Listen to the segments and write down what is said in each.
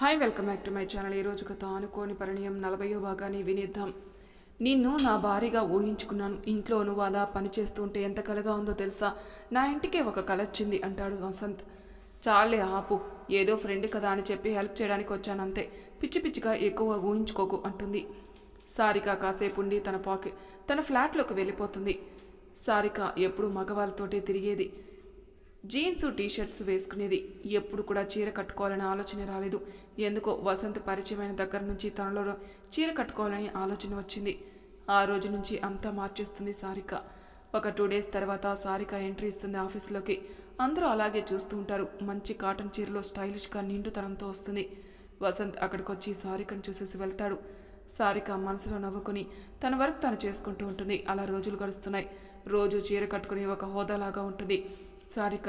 Hi welcome back to my channel. ఈరోజు కథ అనుకోని పరిణయం నలభయో భాగాన్ని వినిద్దాం. నిన్ను నా భారీగా ఊహించుకున్నాను. ఇంట్లో నువ్వు అలా పని ఉంటే ఎంత కలగా ఉందో తెలుసా? నా ఇంటికే ఒక కళ వచ్చింది అంటాడు వసంత్. చాలే ఆపు ఏదో ఫ్రెండ్ కదా అని చెప్పి హెల్ప్ చేయడానికి వచ్చాను అంతే పిచ్చి పిచ్చిగా ఎక్కువ ఊహించుకోకు అంటుంది. సారిక కాసేపు ఉండి తన పాకెట్ తన ఫ్లాట్లోకి వెళ్ళిపోతుంది. సారిక ఎప్పుడు మగవాళ్ళతోటే తిరిగేది. జీన్స్ టీషర్ట్స్ వేసుకునేది. ఎప్పుడు కూడా చీర కట్టుకోవాలనే ఆలోచన రాలేదు. ఎందుకో వసంత్ పరిచయమైన దగ్గర నుంచి తనలో చీర కట్టుకోవాలని ఆలోచన వచ్చింది. ఆ రోజు నుంచి అంతా మార్చేస్తుంది సారిక. ఒక టూ డేస్ తర్వాత సారిక ఎంట్రీ ఇస్తుంది ఆఫీస్లోకి. అందరూ అలాగే చూస్తూ ఉంటారు. మంచి కాటన్ చీరలో స్టైలిష్గా నిండుతనంతో వస్తుంది. వసంత్ అక్కడికి వచ్చి సారికను చూసేసి వెళ్తాడు. సారిక మనసులో నవ్వుకుని తన వర్క్ తను చేసుకుంటూ ఉంటుంది. అలా రోజులు గడుస్తున్నాయి. రోజు చీర కట్టుకుని ఒక హోదాలాగా ఉంటుంది. సారిక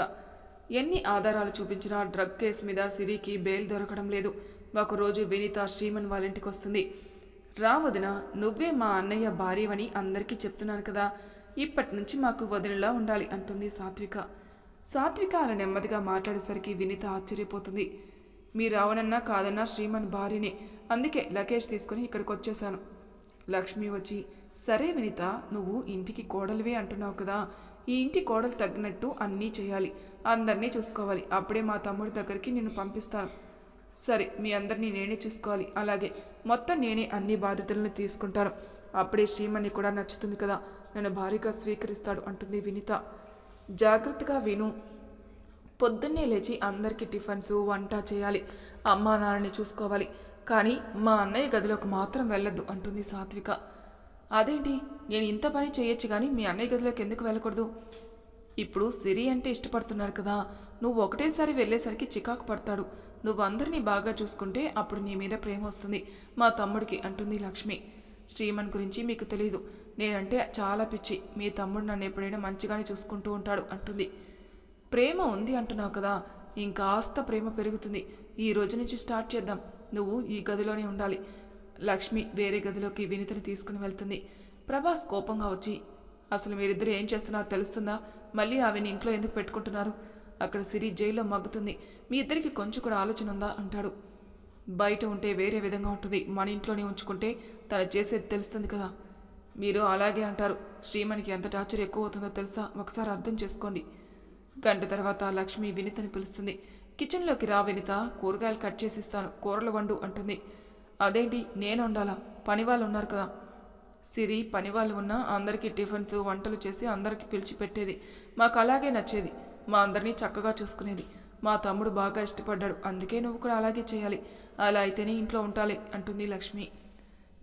ఎన్ని ఆధారాలు చూపించినా డ్రగ్ కేసు మీద సిరికి బెయిల్ దొరకడం లేదు. ఒకరోజు వినీత శ్రీమన్ వాళ్ళ ఇంటికి వస్తుంది. రా వదిన నువ్వే మా అన్నయ్య భార్యవని అందరికీ చెప్తున్నాను కదా. ఇప్పటి నుంచి మాకు వదినలా ఉండాలి అంటుంది సాత్విక. సాత్విక అలా నెమ్మదిగా మాట్లాడేసరికి వినీత ఆశ్చర్యపోతుంది. మీరు అవునన్నా కాదన్నా శ్రీమన్ భార్యనే. అందుకే లగేజ్ తీసుకుని ఇక్కడికి వచ్చేసాను లక్ష్మి వచ్చి సరే వినీత నువ్వు ఇంటికి కోడలివే అంటున్నావు కదా. ఈ ఇంటి కోడలు తగ్గినట్టు అన్నీ చేయాలి. అందరినీ చూసుకోవాలి. అప్పుడే మా తమ్ముడి దగ్గరికి నిన్ను పంపిస్తాను. సరే మీ అందరినీ నేనే చూసుకోవాలి. అలాగే మొత్తం నేనే అన్ని బాధ్యతలను తీసుకుంటాను. అప్పుడే శ్రీమణి కూడా నచ్చుతుంది కదా. నన్ను భారీగా స్వీకరిస్తాడు అంటుంది వినిత. జాగ్రత్తగా విను. పొద్దున్నే లేచి అందరికీ టిఫిన్స్ వంట చేయాలి. అమ్మా నాన్నని చూసుకోవాలి. కానీ మా అన్నయ్య గదిలోకి మాత్రం వెళ్ళొద్దు అంటుంది సాత్విక. అదేంటి? నేను ఇంత పని చేయొచ్చు కానీ మీ అన్నయ్య గదిలోకి ఎందుకు వెళ్ళకూడదు? ఇప్పుడు సిరి అంటే ఇష్టపడుతున్నాడు కదా. నువ్వు ఒకటేసారి వెళ్ళేసరికి చికాకు పడతాడు. నువ్వు అందరినీ బాగా చూసుకుంటే అప్పుడు నీ మీద ప్రేమ వస్తుంది. మా తమ్ముడికి అంటుంది లక్ష్మి. శ్రీమన్ గురించి మీకు తెలియదు నేనంటే చాలా పిచ్చి. మీ తమ్ముడు నన్ను ఎప్పుడైనా మంచిగానే చూసుకుంటూ ఉంటాడు అంటుంది. ప్రేమ ఉంది అంటున్నావు కదా. ఇంకాస్త ప్రేమ పెరుగుతుంది. ఈ రోజు నుంచి స్టార్ట్ చేద్దాం. నువ్వు ఈ గదిలోనే ఉండాలి. లక్ష్మి వేరే గదిలోకి వినితను తీసుకుని వెళ్తుంది. ప్రభాస్ కోపంగా వచ్చి అసలు మీరిద్దరు ఏం చేస్తున్నారో తెలుస్తుందా? మళ్ళీ ఆవిని ఇంట్లో ఎందుకు పెట్టుకుంటున్నారు? అక్కడ సిరి జైల్లో మగ్గుతుంది. మీ ఇద్దరికి కొంచెం కూడా ఆలోచన ఉందా? అంటాడు. బయట ఉంటే వేరే విధంగా ఉంటుంది. మన ఇంట్లోనే ఉంచుకుంటే తను చేసేది తెలుస్తుంది కదా. మీరు అలాగే అంటారు. శ్రీమణికి ఎంత టార్చర్ ఎక్కువ అవుతుందో తెలుసా? ఒకసారి అర్థం చేసుకోండి. గంట తర్వాత లక్ష్మి వినితని పిలుస్తుంది. కిచెన్లోకి రా వినిత. కూరగాయలు కట్ చేసి ఇస్తాను. కూరలు వండు అంటుంది. అదేంటి? నేను ఉండాలా? పని వాళ్ళు ఉన్నారు కదా. సిరి పని వాళ్ళు ఉన్నా అందరికీ టిఫిన్స్ వంటలు చేసి అందరికీ పిలిచి పెట్టేది. మాకు అలాగే నచ్చేది. మా అందరినీ చక్కగా చూసుకునేది. మా తమ్ముడు బాగా ఇష్టపడ్డాడు. అందుకే నువ్వు కూడా అలాగే చేయాలి. అలా అయితేనే ఇంట్లో ఉండాలి అంటుంది లక్ష్మి.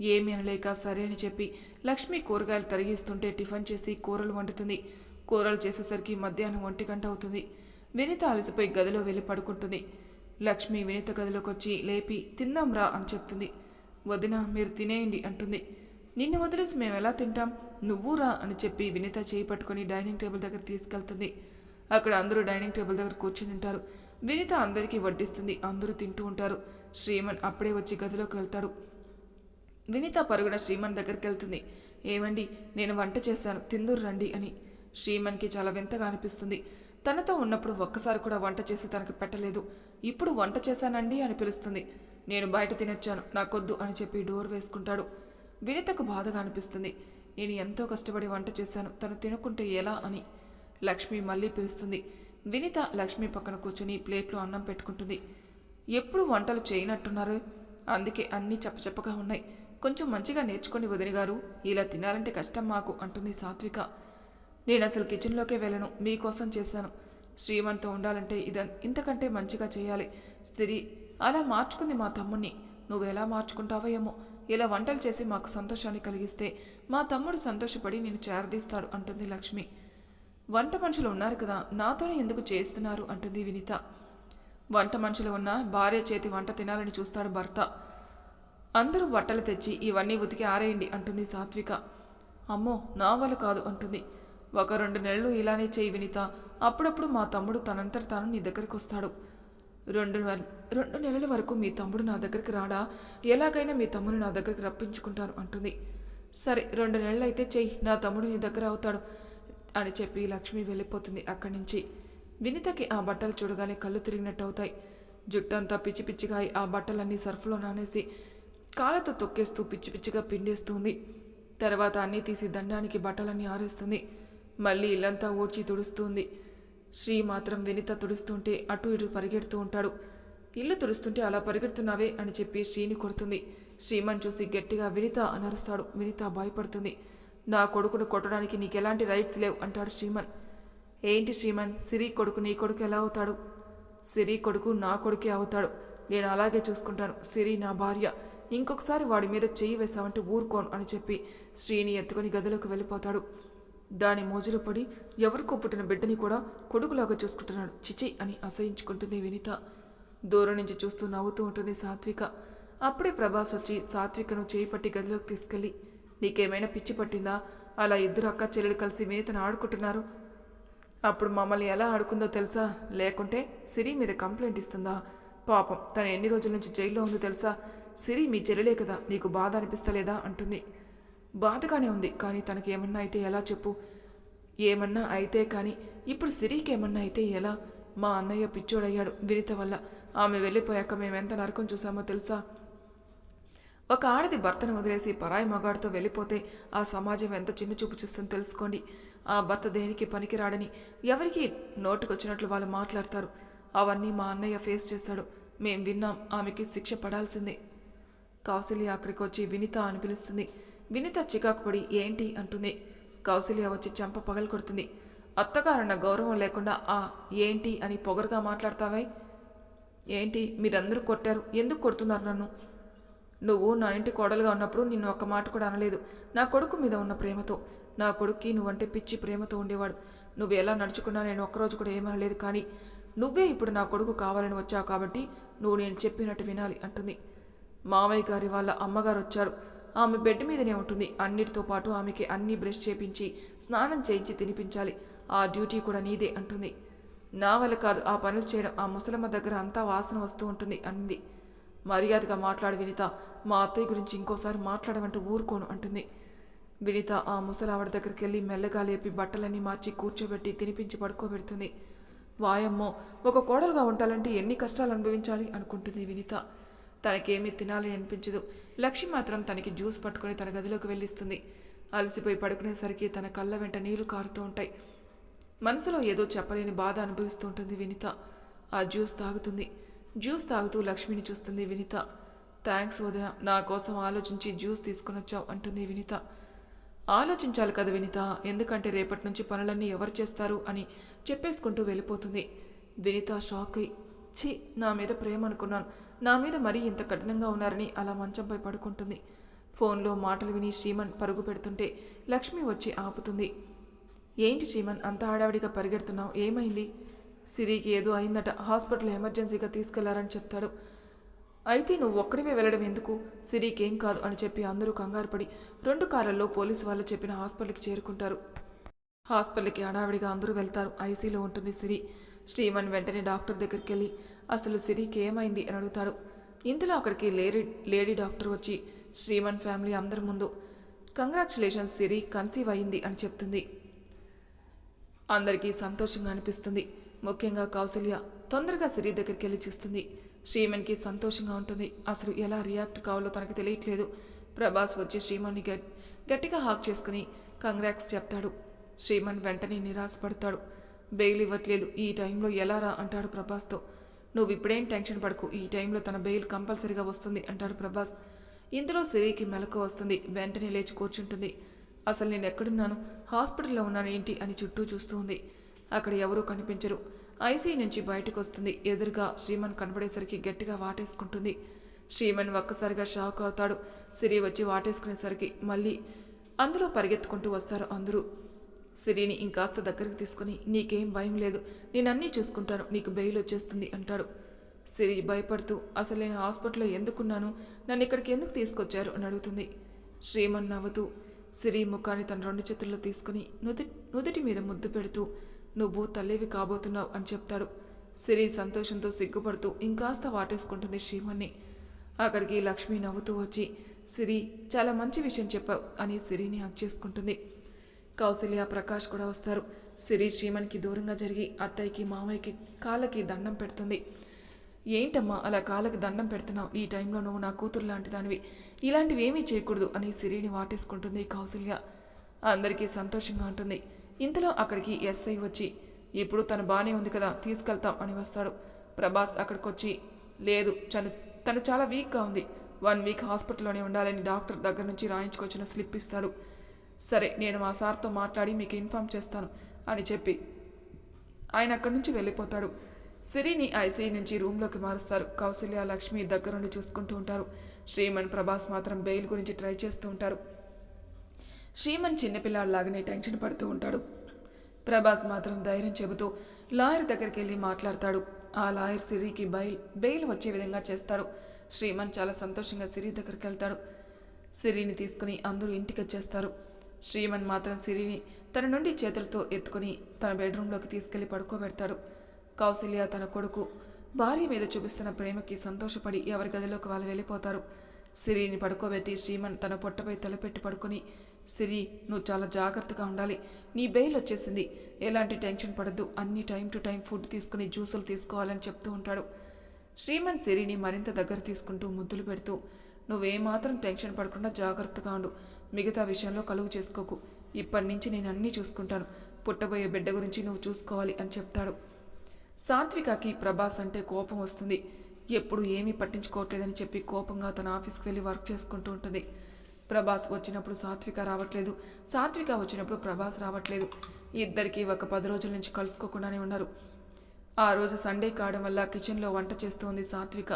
ఏమీ అనలేక సరే అని చెప్పి లక్ష్మి కూరగాయలు తరిగిస్తుంటే టిఫిన్ చేసి కూరలు వండుతుంది. కూరలు చేసేసరికి మధ్యాహ్నం ఒంటి గంట అవుతుంది. వినిత అలసిపోయి గదిలో వెళ్ళి పడుకుంటుంది. లక్ష్మి వినిత గదిలోకి వచ్చి లేపి తిందాం రా అని చెప్తుంది. వదిన మీరు తినేయండి అంటుంది. నిన్ను వదిలేసి మేము ఎలా తింటాం? నువ్వు రా అని చెప్పి వినిత చేయి పట్టుకొని డైనింగ్ టేబుల్ దగ్గర తీసుకెళ్తుంది. అక్కడ అందరూ డైనింగ్ టేబుల్ దగ్గర కూర్చుని ఉంటారు. వినిత అందరికీ వడ్డిస్తుంది. అందరూ తింటూ ఉంటారు. శ్రీమన్ అప్పుడే వచ్చి గదిలోకి వెళ్తాడు. వినిత పరుగున శ్రీమన్ దగ్గరికి వెళ్తుంది. ఏమండి నేను వంట చేశాను. తిందురు రండి అని. శ్రీమన్కి చాలా వింతగా అనిపిస్తుంది. తనతో ఉన్నప్పుడు ఒక్కసారి కూడా వంట చేసి తనకు పెట్టలేదు. ఇప్పుడు వంట చేశానండి అని పిలుస్తుంది. నేను బయట తినొచ్చాను. నాకొద్దు అని చెప్పి డోర్ వేసుకుంటాడు. వినితకు బాధగా అనిపిస్తుంది. నేను ఎంతో కష్టపడి వంట చేశాను. తను తినకుంటే ఎలా అని లక్ష్మి మళ్ళీ పిలుస్తుంది. వినిత లక్ష్మి పక్కన కూర్చుని ప్లేట్లో అన్నం పెట్టుకుంటుంది. ఎప్పుడు వంటలు చేయనట్టున్నారు? అందుకే అన్నీ చప్పచప్పగా ఉన్నాయి. కొంచెం మంచిగా నేర్చుకోండి వదిన గారు. ఇలా తినాలంటే కష్టం మాకు అంటుంది సాత్విక. నేను అసలు కిచెన్లోకే వెళ్ళను. మీకోసం చేశాను. శ్రీమన్తో ఉండాలంటే ఇద ఇంతకంటే మంచిగా చేయాలి. స్త్రీ అలా మార్చుకుంది మా తమ్ముణ్ణి. నువ్వు ఎలా మార్చుకుంటావో ఏమో. ఇలా వంటలు చేసి మాకు సంతోషాన్ని కలిగిస్తే మా తమ్ముడు సంతోషపడి నేను చేరదీస్తాడు అంటుంది లక్ష్మి. వంట మనుషులు ఉన్నారు కదా నాతోనే ఎందుకు చేస్తున్నారు అంటుంది వినిత. వంట మనుషులు ఉన్న భార్య చేతి వంట తినాలని చూస్తాడు భర్త. అందరూ బట్టలు తెచ్చి ఇవన్నీ ఉతికి ఆరేయండి అంటుంది సాత్విక. అమ్మో నా వల్ల కాదు అంటుంది. ఒక రెండు నెలలు ఇలానే చేయి వినిత. అప్పుడప్పుడు మా తమ్ముడు తనంతట తాను నీ దగ్గరికి వస్తాడు. రెండు రెండు నెలల వరకు మీ తమ్ముడు నా దగ్గరికి రాడా? ఎలాగైనా మీ తమ్ముడు నా దగ్గరికి రప్పించుకుంటాను అంటుంది. సరే రెండు నెలలు అయితే చెయ్యి నా తమ్ముడు నీ దగ్గర అవుతాడు అని చెప్పి లక్ష్మి వెళ్ళిపోతుంది అక్కడి నుంచి. వినితకి ఆ బట్టలు చూడగానే కళ్ళు తిరిగినట్టు అవుతాయి జుట్టంతా పిచ్చి పిచ్చిగా అయి ఆ బట్టలన్నీ సర్ఫ్లో నానేసి కాళ్ళతో తొక్కేస్తూ పిచ్చి పిచ్చిగా పిండేస్తుంది. తర్వాత అన్నీ తీసి దండానికి బట్టలన్నీ ఆరేస్తుంది. మళ్ళీ ఇల్లంతా ఓడ్చి తుడుస్తుంది. శ్రీ మాత్రం వినిత తుడుస్తుంటే అటు ఇటు పరిగెడుతూ ఉంటాడు. ఇల్లు తుడుస్తుంటే అలా పరిగెడుతున్నావే అని చెప్పి శ్రీని కొడుతుంది. శ్రీమన్ చూసి గట్టిగా వినిత అనరుస్తాడు. వినిత భయపడుతుంది. నా కొడుకును కొట్టడానికి నీకెలాంటి రైట్స్ లేవు అంటాడు శ్రీమన్ ఏంటి శ్రీమన్ సిరి కొడుకు నీ కొడుకు ఎలా అవుతాడు? సిరి కొడుకు నా కొడుకే అవుతాడు. నేను అలాగే చూసుకుంటాను. సిరి నా భార్య. ఇంకొకసారి వాడి మీద చెయ్యి వేసావంటే ఊరుకోను అని చెప్పి శ్రీని ఎత్తుకొని గదిలోకి వెళ్ళిపోతాడు. దాని మోజులో పడి ఎవరికో పుట్టిన బిడ్డని కూడా కొడుకులాగా చూసుకుంటున్నాడు. చిచి అని అసహించుకుంటుంది వినిత. దూరం నుంచి చూస్తూ నవ్వుతూ ఉంటుంది సాత్విక. అప్పుడే ప్రభాస్ వచ్చి సాత్వికను చేయిపట్టి గదిలోకి తీసుకెళ్ళి నీకేమైనా పిచ్చి పట్టిందా? అలా ఇద్దరు అక్క చెల్లెలు కలిసి వినీతను ఆడుకుంటున్నారు. అప్పుడు మమ్మల్ని ఎలా ఆడుకుందో తెలుసా? లేకుంటే సిరి మీద కంప్లైంట్ ఇస్తుందా? పాపం తను ఎన్ని రోజుల నుంచి జైల్లో ఉందో తెలుసా? సిరి మీ చెల్లెలే కదా నీకు బాధ అనిపిస్తలేదా? అంటుంది. బాధగానే ఉంది. కానీ తనకి ఏమన్నా అయితే ఎలా చెప్పు? ఏమన్నా అయితే కానీ ఇప్పుడు సిరికి ఏమన్నా అయితే ఎలా? మా అన్నయ్య పిచ్చోడయ్యాడు వినిత వల్ల. ఆమె వెళ్ళిపోయాక మేమెంత నరకం చూసామో తెలుసా? ఒక ఆడది భర్తను వదిలేసి పరాయి మగాడితో వెళ్ళిపోతే ఆ సమాజం ఎంత చిన్న చూపు చూస్తుందో తెలుసుకోండి. ఆ భర్త దేనికి పనికిరాడని ఎవరికి నోటుకొచ్చినట్లు వాళ్ళు మాట్లాడతారు. అవన్నీ మా అన్నయ్య ఫేస్ చేశాడు. మేం విన్నాం ఆమెకి శిక్ష పడాల్సిందే. కౌసల్య అక్కడికి వచ్చి వినిత అని పిలుస్తుంది. వినిత చికాకు పడి ఏంటి అంటుంది. కౌశల్య వచ్చి చెంప పగలు కొడుతుంది. అత్తగారన్న గౌరవం లేకుండా ఆ ఏంటి అని పొగరుగా మాట్లాడతావే? ఏంటి మీరందరూ కొట్టారు? ఎందుకు కొడుతున్నారు నన్ను? నువ్వు నా ఇంటి కోడలుగా ఉన్నప్పుడు నిన్ను ఒక్క మాట కూడా అనలేదు. నా కొడుకు మీద ఉన్న ప్రేమతో. నా కొడుక్కి నువ్వంటే పిచ్చి ప్రేమతో ఉండేవాడు. నువ్వు ఎలా నడుచుకున్నా నేను ఒక్కరోజు కూడా ఏమనలేదు కానీ నువ్వే ఇప్పుడు నా కొడుకు కావాలని వచ్చావు కాబట్టి నువ్వు నేను చెప్పినట్టు వినాలి అంటుంది. మావయ్య గారి వాళ్ళ అమ్మగారు వచ్చారు. ఆమె బెడ్ మీదనే ఉంటుంది. అన్నిటితో పాటు ఆమెకి అన్ని బ్రష్ చేపించి స్నానం చేయించి తినిపించాలి. ఆ డ్యూటీ కూడా నీదే అంటుంది. నా వల్ల కాదు ఆ పనులు చేయడం. ఆ ముసలమ్మ దగ్గర అంతా వాసన వస్తూ ఉంటుంది అంది. మర్యాదగా మాట్లాడు వినిత. మా అత్తయ్య గురించి ఇంకోసారి మాట్లాడమంటూ ఊరుకోను అంటుంది. వినిత ఆ ముసలావిడ దగ్గరికి వెళ్ళి మెల్లగా లేపి బట్టలన్నీ మార్చి కూర్చోబెట్టి తినిపించి పడుకోబెడుతుంది. వాయమ్మో ఒక కోడలుగా ఉండాలంటే ఎన్ని కష్టాలు అనుభవించాలి? అనుకుంటుంది వినిత. తనకేమీ తినాలని అనిపించదు. లక్ష్మి మాత్రం తనకి జ్యూస్ పట్టుకొని తన గదిలోకి వెళ్ళిస్తుంది. అలసిపోయి పడుకునేసరికి తన కళ్ళ వెంట నీళ్ళు కారుతూ ఉంటాయి. మనసులో ఏదో చెప్పలేని బాధ అనుభవిస్తూ ఉంటుంది వినిత. ఆ జ్యూస్ తాగుతుంది. జ్యూస్ తాగుతూ లక్ష్మిని చూస్తుంది వినిత. థ్యాంక్స్ వదిన నా కోసం ఆలోచించి జ్యూస్ తీసుకుని వచ్చావు అంటుంది వినిత. ఆలోచించాలి కదా వినిత ఎందుకంటే రేపటి నుంచి పనులన్నీ ఎవరు చేస్తారు అని చెప్పేసుకుంటూ వెళ్ళిపోతుంది. వినిత షాక్ అయి ఛీ నా మీద ప్రేమ అనుకున్నాను. నా మీద మరీ ఇంత కఠినంగా ఉన్నారని అలా మంచంపై పడుకుంటుంది. ఫోన్లో మాటలు విని శ్రీమన్ పరుగు పెడుతుంటే లక్ష్మి వచ్చి ఆపుతుంది. ఏంటి శ్రీమన్ అంత హడావిడిగా పరిగెడుతున్నావు? ఏమైంది? సిరికి ఏదో అయిందట. హాస్పిటల్ ఎమర్జెన్సీగా తీసుకెళ్ళారని చెప్తాడు. అయితే నువ్వు ఒక్కడివే వెళ్ళడం ఎందుకు? సిరికి ఏం కాదు అని చెప్పి అందరూ కంగారుపడి రెండు కార్లలో పోలీసు వాళ్ళు చెప్పిన హాస్పిటల్కి చేరుకుంటారు. హాస్పిటల్కి హడావిడిగా అందరూ వెళ్తారు. ఐసీలో ఉంటుంది సిరి. శ్రీమన్ వెంటనే డాక్టర్ దగ్గరికి వెళ్ళి అసలు సిరికి ఏమైంది? అని అడుగుతాడు. ఇంతలో అక్కడికి లేడీ లేడీ డాక్టర్ వచ్చి శ్రీమన్ ఫ్యామిలీ అందరి ముందు కంగ్రాచులేషన్స్ సిరి కన్సీవ్ అయింది అని చెప్తుంది. అందరికీ సంతోషంగా అనిపిస్తుంది. ముఖ్యంగా కౌసల్య తొందరగా సిరి దగ్గరికి వెళ్ళి చూస్తుంది. శ్రీమన్కి సంతోషంగా ఉంటుంది. అసలు ఎలా రియాక్ట్ కావాలో తనకి తెలియట్లేదు. ప్రభాస్ వచ్చి శ్రీమన్ని గట్టిగా హాక్ చేసుకుని కంగ్రాక్స్ చెప్తాడు. శ్రీమన్ వెంటనే నిరాశపడతాడు. బెయిల్ ఇవ్వట్లేదు. ఈ టైంలో ఎలా రా అంటాడు ప్రభాస్తో. నువ్వు ఇప్పుడేం టెన్షన్ పడకు. ఈ టైంలో తన బెయిల్ కంపల్సరీగా వస్తుంది అంటాడు ప్రభాస్. ఇందులో సిరికి మెలకు వస్తుంది. వెంటనే లేచి కూర్చుంటుంది. అసలు నేను ఎక్కడున్నాను హాస్పిటల్లో ఉన్నాను ఏంటి అని చుట్టూ చూస్తూ ఉంది. అక్కడ ఎవరూ కనిపించరు. ఐసీ నుంచి బయటకు వస్తుంది ఎదురుగా శ్రీమన్ కనబడేసరికి గట్టిగా వాటేసుకుంటుంది. శ్రీమన్ ఒక్కసారిగా షాక్ అవుతాడు. సిరి వచ్చి వాటేసుకునేసరికి మళ్ళీ అందులో పరిగెత్తుకుంటూ వస్తారు అందరూ. సిరిని ఇంకాస్త దగ్గరికి తీసుకుని నీకేం భయం లేదు. నేను అన్నీ చూసుకుంటాను. నీకు బెయిల్ వచ్చేస్తుంది అంటాడు. సిరి భయపడుతూ అసలు నేను హాస్పిటల్లో ఎందుకున్నాను? నన్ను ఇక్కడికి ఎందుకు తీసుకొచ్చారు? అని అడుగుతుంది. శ్రీమన్ నవ్వుతూ సిరి ముఖాన్ని తన రెండు చేతుల్లో తీసుకుని నుది నుదుటి మీద ముద్దు పెడుతూ నువ్వు తల్లివి కాబోతున్నావు అని చెప్తాడు. సిరి సంతోషంతో సిగ్గుపడుతూ ఇంకాస్త వాటేసుకుంటుంది శ్రీమన్ని. అక్కడికి లక్ష్మి నవ్వుతూ వచ్చి సిరి చాలా మంచి విషయం చెప్పావు అని సిరిని హక్ చేసుకుంటుంది. కౌసల్య ప్రకాష్ కూడా వస్తారు. సిరి శ్రీమన్కి దూరంగా జరిగి అత్తయ్యకి మామయ్యకి కాళ్ళకి దండం పెడుతుంది. ఏంటమ్మా అలా కాళ్ళకి దండం పెడుతున్నావు? ఈ టైంలో నువ్వు నా కూతురు లాంటి దానివి ఇలాంటివి ఏమీ చేయకూడదు అని సిరిని వాటేసుకుంటుంది కౌసల్య. అందరికీ సంతోషంగా ఉంటుంది. ఇంతలో అక్కడికి ఎస్ఐ వచ్చి ఇప్పుడు తను బాగానే ఉంది కదా తీసుకెళ్తాం అని వస్తాడు. ప్రభాస్ అక్కడికొచ్చి లేదు తను తను చాలా వీక్గా ఉంది. వన్ వీక్ హాస్పిటల్లోనే ఉండాలని డాక్టర్ దగ్గర నుంచి రాయించుకొచ్చిన స్లిప్ ఇస్తాడు. సరే నేను మా సార్తో మాట్లాడి మీకు ఇన్ఫామ్ చేస్తాను అని చెప్పి ఆయన అక్కడి నుంచి వెళ్ళిపోతాడు. సిరిని ఐసీఐ నుంచి రూమ్లోకి మారుస్తారు. కౌశల్య లక్ష్మి దగ్గరుండి చూసుకుంటూ ఉంటారు. శ్రీమన్ ప్రభాస్ మాత్రం బెయిల్ గురించి ట్రై చేస్తూ ఉంటారు. శ్రీమన్ చిన్నపిల్లాడిలాగానే టెన్షన్ పడుతూ ఉంటాడు. ప్రభాస్ మాత్రం ధైర్యం చెబుతూ లాయర్ దగ్గరికి వెళ్ళి మాట్లాడతాడు. ఆ లాయర్ సిరికి బెయిల్ బెయిల్ వచ్చే విధంగా చేస్తాడు. శ్రీమన్ చాలా సంతోషంగా సిరి దగ్గరికి వెళ్తాడు సిరిని తీసుకుని అందరూ ఇంటికి వచ్చేస్తారు. శ్రీమన్ మాత్రం సిరిని తన నుండి చేతులతో ఎత్తుకుని తన బెడ్రూమ్లోకి తీసుకెళ్ళి పడుకోబెడతాడు. కౌశల్య తన కొడుకు భార్య మీద చూపిస్తున్న ప్రేమకి సంతోషపడి ఎవరి గదిలోకి వాళ్ళు వెళ్ళిపోతారు. సిరిని పడుకోబెట్టి శ్రీమన్ తన పొట్టపై తలపెట్టి పడుకొని సిరి నువ్వు చాలా జాగ్రత్తగా ఉండాలి. నీ బెయిల్ వచ్చేసింది. ఎలాంటి టెన్షన్ పడద్దు. అన్ని టైం టు టైం ఫుడ్ తీసుకుని జ్యూసులు తీసుకోవాలని చెప్తూ ఉంటాడు. శ్రీమన్ సిరిని మరింత దగ్గర తీసుకుంటూ ముద్దులు పెడుతూ నువ్వేమాత్రం టెన్షన్ పడకుండా జాగ్రత్తగా ఉండు. మిగతా విషయంలో కలుగు చేసుకోకు. ఇప్పటి నుంచి నేను అన్నీ చూసుకుంటాను. పుట్టబోయే బిడ్డ గురించి నువ్వు చూసుకోవాలి అని చెప్తాడు. సాత్వికకి ప్రభాస్ అంటే కోపం వస్తుంది. ఎప్పుడు ఏమీ పట్టించుకోవట్లేదని చెప్పి కోపంగా తన ఆఫీస్కి వెళ్ళి వర్క్ చేసుకుంటూ ఉంటుంది. ప్రభాస్ వచ్చినప్పుడు సాత్విక రావట్లేదు. సాత్విక వచ్చినప్పుడు ప్రభాస్ రావట్లేదు. ఇద్దరికీ ఒక పది రోజుల నుంచి కలుసుకోకుండానే ఉన్నారు. ఆ రోజు సండే కావడం వల్ల కిచెన్లో వంట చేస్తూ ఉంది సాత్విక.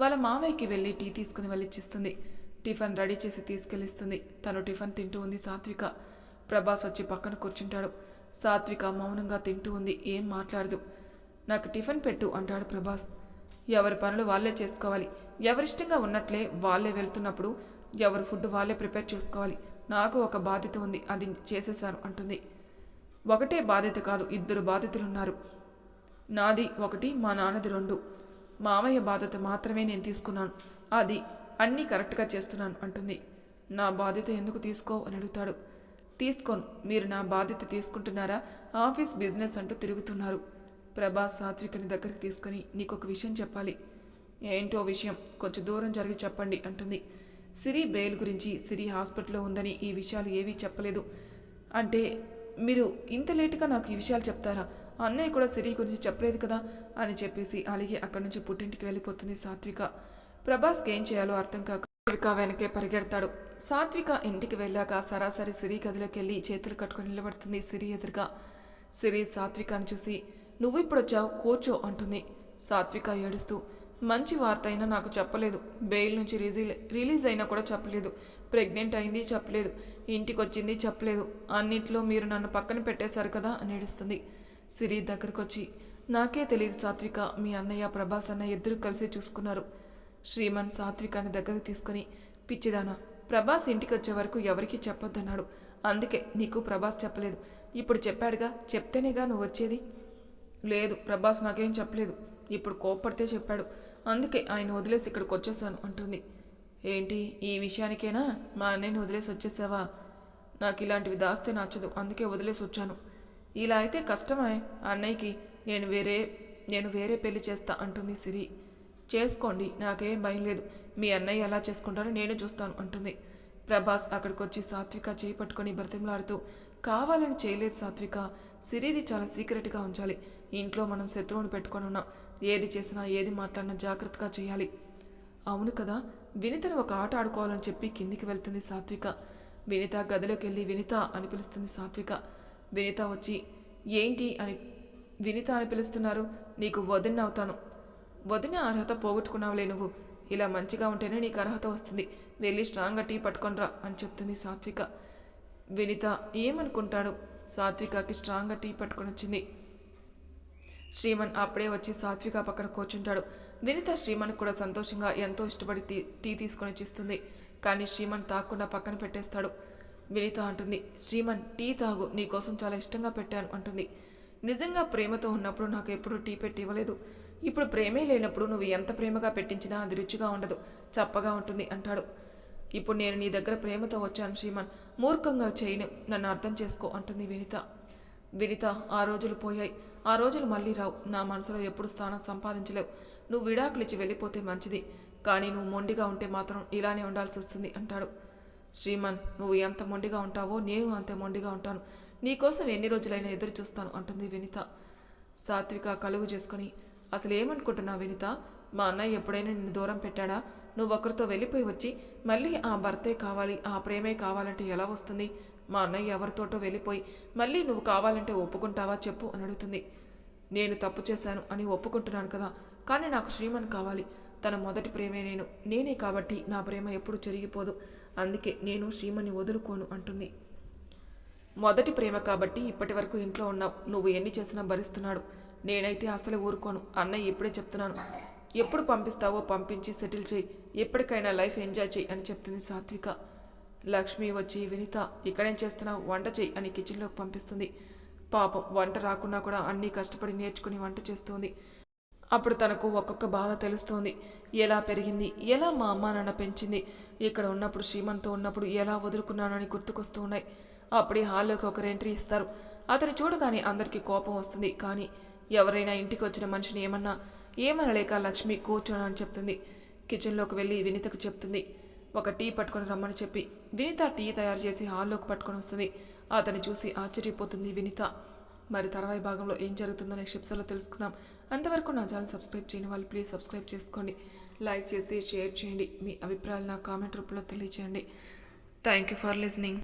వాళ్ళ మామయ్యకి వెళ్ళి టీ తీసుకుని వెళ్ళిచ్చిస్తుంది. టిఫిన్ రెడీ చేసి తీసుకెళ్ళిస్తుంది. తను టిఫిన్ తింటూ ఉంది సాత్విక. ప్రభాస్ వచ్చి పక్కన కూర్చుంటాడు. సాత్విక మౌనంగా తింటూ ఉంది. ఏం మాట్లాడదు. నాకు టిఫిన్ పెట్టు అంటాడు ప్రభాస్. ఎవరి పనులు వాళ్ళే చేసుకోవాలి. ఎవరిష్టంగా ఉన్నట్లే వాళ్ళే వెళ్తున్నప్పుడు ఎవరు ఫుడ్ వాళ్ళే ప్రిపేర్ చేసుకోవాలి. నాకు ఒక బాధ్యత ఉంది. అది చేసేశాను అంటుంది. ఒకటే బాధ్యత కాదు. ఇద్దరు బాధితులున్నారు. నాది ఒకటి మా నాన్నది రెండు. మామయ్య బాధ్యత మాత్రమే నేను తీసుకున్నాను. అది అన్నీ కరెక్ట్గా చేస్తున్నాను అంటుంది. నా బాధ్యత ఎందుకు తీసుకో అని అడుగుతాడు. తీసుకోను మీరు నా బాధ్యత తీసుకుంటున్నారా? ఆఫీస్ బిజినెస్ అంటూ తిరుగుతున్నారు. ప్రభాస్ సాత్వికని దగ్గరికి తీసుకుని నీకు ఒక విషయం చెప్పాలి. ఏంటో విషయం కొంచెం దూరం జరిగి చెప్పండి అంటుంది. సిరి బెయిల్ గురించి సిరి హాస్పిటల్లో ఉందని ఈ విషయాలు ఏవీ చెప్పలేదు. అంటే మీరు ఇంత లేటుగా నాకు ఈ విషయాలు చెప్తారా? అన్నయ్య కూడా సిరి గురించి చెప్పలేదు కదా? అని చెప్పేసి అలాగే అక్కడి నుంచి పుట్టింటికి వెళ్ళిపోతుంది సాత్విక. ప్రభాస్కి ఏం చేయాలో అర్థం కాక సాత్విక వెనకే పరిగెడతాడు. సాత్విక ఇంటికి వెళ్ళాక సరాసరి సిరి గదిలోకి వెళ్ళి చేతులు కట్టుకొని నిలబడుతుంది సిరి ఎదురుగా. సిరి సాత్వికను చూసి నువ్వు ఇప్పుడు వచ్చావు కూర్చో అంటుంది. సాత్విక ఏడుస్తూ మంచి వార్త అయినా నాకు చెప్పలేదు. బెయిల్ నుంచి రిజీల్ రిలీజ్ అయినా కూడా చెప్పలేదు. ప్రెగ్నెంట్ అయింది చెప్పలేదు. ఇంటికి వచ్చింది చెప్పలేదు. అన్నిట్లో మీరు నన్ను పక్కన పెట్టేశారు కదా అని ఏడుస్తుంది. సిరి దగ్గరకు వచ్చి నాకే తెలియదు సాత్విక మీ అన్నయ్య ప్రభాస్ అన్నయ్య ఇద్దరు కలిసి చూసుకున్నారు. శ్రీమన్ సాత్వికాన్ని దగ్గరకు తీసుకుని పిచ్చిదానా ప్రభాస్ ఇంటికి వచ్చే వరకు ఎవరికీ చెప్పొద్దన్నాడు. అందుకే నీకు ప్రభాస్ చెప్పలేదు. ఇప్పుడు చెప్పాడుగా చెప్తేనేగా నువ్వు వచ్చేది? లేదు ప్రభాస్ నాకేం చెప్పలేదు. ఇప్పుడు కోప్పడితే చెప్పాడు. అందుకే ఆయన వదిలేసి ఇక్కడికి వచ్చేసాను అంటుంది. ఏంటి ఈ విషయానికేనా? మా అన్నయ్యని వదిలేసి వచ్చేసావా? నాకు ఇలాంటివి దాస్తే నచ్చదు అందుకే వదిలేసి వచ్చాను. ఇలా అయితే కష్టమే. అన్నయ్యకి నేను వేరే నేను వేరే పెళ్ళి చేస్తా అంటుంది సిరి. చేసుకోండి నాకేం భయం లేదు. మీ అన్నయ్య ఎలా చేసుకుంటారో నేను చూస్తాను అంటుంది. ప్రభాస్ అక్కడికి వచ్చి సాత్విక చేయి పట్టుకొని బ్రతిమలాడుతూ కావాలని చేయలేదు సాత్విక. సిరిది చాలా సీక్రెట్గా ఉంచాలి. ఇంట్లో మనం శత్రువుని పెట్టుకొని ఉన్నాం. ఏది చేసినా ఏది మాట్లాడినా జాగ్రత్తగా చేయాలి. అవును కదా. వినితను ఒక ఆట ఆడుకోవాలని చెప్పి కిందికి వెళ్తుంది సాత్విక. వినిత గదిలోకి వెళ్ళి వినిత అని పిలుస్తుంది సాత్విక. వినిత వచ్చి ఏంటి అని వినిత అని పిలుస్తున్నారు? నీకు వదిన అవుతాను వదిన అర్హత పోగొట్టుకున్నావులే నువ్వు. ఇలా మంచిగా ఉంటేనే నీకు అర్హత వస్తుంది. వెళ్ళి స్ట్రాంగ్గా టీ పట్టుకొనిరా అని చెప్తుంది సాత్విక. వినిత ఏమనుకుంటాడు? సాత్వికకి స్ట్రాంగ్గా టీ పట్టుకొని వచ్చింది. శ్రీమన్ అప్పుడే వచ్చి సాత్విక పక్కన కూర్చుంటాడు. వినిత శ్రీమన్ కూడా సంతోషంగా ఎంతో ఇష్టపడి టీ టీ తీసుకొని వచ్చిస్తుంది. కానీ శ్రీమన్ తాకుండా పక్కన పెట్టేస్తాడు. వినిత అంటుంది శ్రీమన్ టీ తాగు. నీకోసం చాలా ఇష్టంగా పెట్టాను అంటుంది. నిజంగా ప్రేమతో ఉన్నప్పుడు నాకు ఎప్పుడూ టీ పెట్టి ఇవ్వలేదు. ఇప్పుడు ప్రేమే లేనప్పుడు నువ్వు ఎంత ప్రేమగా పెట్టించినా అది రుచిగా ఉండదు చప్పగా ఉంటుంది అంటాడు. ఇప్పుడు నేను నీ దగ్గర ప్రేమతో వచ్చాను శ్రీమాన్ మూర్ఖంగా చేయను నన్ను అర్థం చేసుకో అంటుంది వినిత. వినిత ఆ రోజులు పోయాయి. ఆ రోజులు మళ్ళీ రావు. నా మనసులో ఎప్పుడు స్థానం సంపాదించలేవు. నువ్వు విడాకులు ఇచ్చి వెళ్ళిపోతే మంచిది కానీ నువ్వు మొండిగా ఉంటే మాత్రం ఇలానే ఉండాల్సి వస్తుంది అంటాడు. శ్రీమాన్ నువ్వు ఎంత మొండిగా ఉంటావో నేను అంతే మొండిగా ఉంటాను. నీకోసం ఎన్ని రోజులైనా ఎదురు చూస్తాను అంటుంది వినిత. సాత్విక కలుగు చేసుకుని అసలు ఏమనుకుంటున్నావు వినిత? మా అన్నయ్య ఎప్పుడైనా నిన్ను దూరం పెట్టాడా? నువ్వు ఒకరితో వెళ్ళిపోయి వచ్చి మళ్ళీ ఆ భర్తే కావాలి ఆ ప్రేమే కావాలంటే ఎలా వస్తుంది? మా అన్నయ్య ఎవరితోటో వెళ్ళిపోయి మళ్ళీ నువ్వు కావాలంటే ఒప్పుకుంటావా చెప్పు అని అడుగుతుంది. నేను తప్పు చేశాను అని ఒప్పుకుంటున్నాను కదా కానీ నాకు శ్రీమన్ కావాలి. తన మొదటి ప్రేమే నేను నేనే కాబట్టి నా ప్రేమ ఎప్పుడు చెరిగిపోదు. అందుకే నేను శ్రీమని వదులుకోను అంటుంది. మొదటి ప్రేమ కాబట్టి ఇప్పటి వరకు ఇంట్లో ఉన్నావు. నువ్వు ఎన్ని చేసినా భరిస్తున్నాడు. నేనైతే అసలు ఊరుకోను. అన్నయ్య ఇప్పుడే చెప్తున్నాను. ఎప్పుడు పంపిస్తావో పంపించి సెటిల్ చేయి. ఎప్పటికైనా లైఫ్ ఎంజాయ్ చేయి అని చెప్తుంది సాత్విక. లక్ష్మి వచ్చి వినిత ఇక్కడేం చేస్తున్నావు? వంట చేయి అని కిచెన్లోకి పంపిస్తుంది. పాపం వంట రాకున్నా కూడా అన్నీ కష్టపడి నేర్చుకుని వంట చేస్తుంది. అప్పుడు తనకు ఒక్కొక్క బాధ తెలుస్తోంది. ఎలా పెరిగింది? ఎలా మా అమ్మ నాన్న పెంచింది? ఇక్కడ ఉన్నప్పుడు శ్రీమంతో ఉన్నప్పుడు ఎలా వదులుకున్నానని గుర్తుకొస్తూ ఉన్నాయి. అప్పుడే హాల్లోకి ఒకరు ఎంట్రీ ఇస్తారు. అతను చూడగానే అందరికీ కోపం వస్తుంది. కానీ ఎవరైనా ఇంటికి వచ్చిన మనిషిని ఏమన్నా ఏమనలేక లక్ష్మి కూర్చోనని చెప్తుంది. కిచెన్లోకి వెళ్ళి వినితకు చెప్తుంది. ఒక టీ పట్టుకొని రమ్మని చెప్పి వినిత టీ తయారు చేసి హాల్లోకి పట్టుకొని వస్తుంది. అతను చూసి ఆశ్చర్యపోతుంది వినిత. మరి తర్వాయి భాగంలో ఏం జరుగుతుందో నెక్స్ట్ ఎపిసోడ్లో తెలుసుకుందాం. అంతవరకు నా ఛానల్ సబ్స్క్రైబ్ చేయని వాళ్ళు ప్లీజ్ సబ్స్క్రైబ్ చేసుకోండి. లైక్ చేసి షేర్ చేయండి. మీ అభిప్రాయాలు నా కామెంట్ రూపంలో తెలియచేయండి. Thank you for listening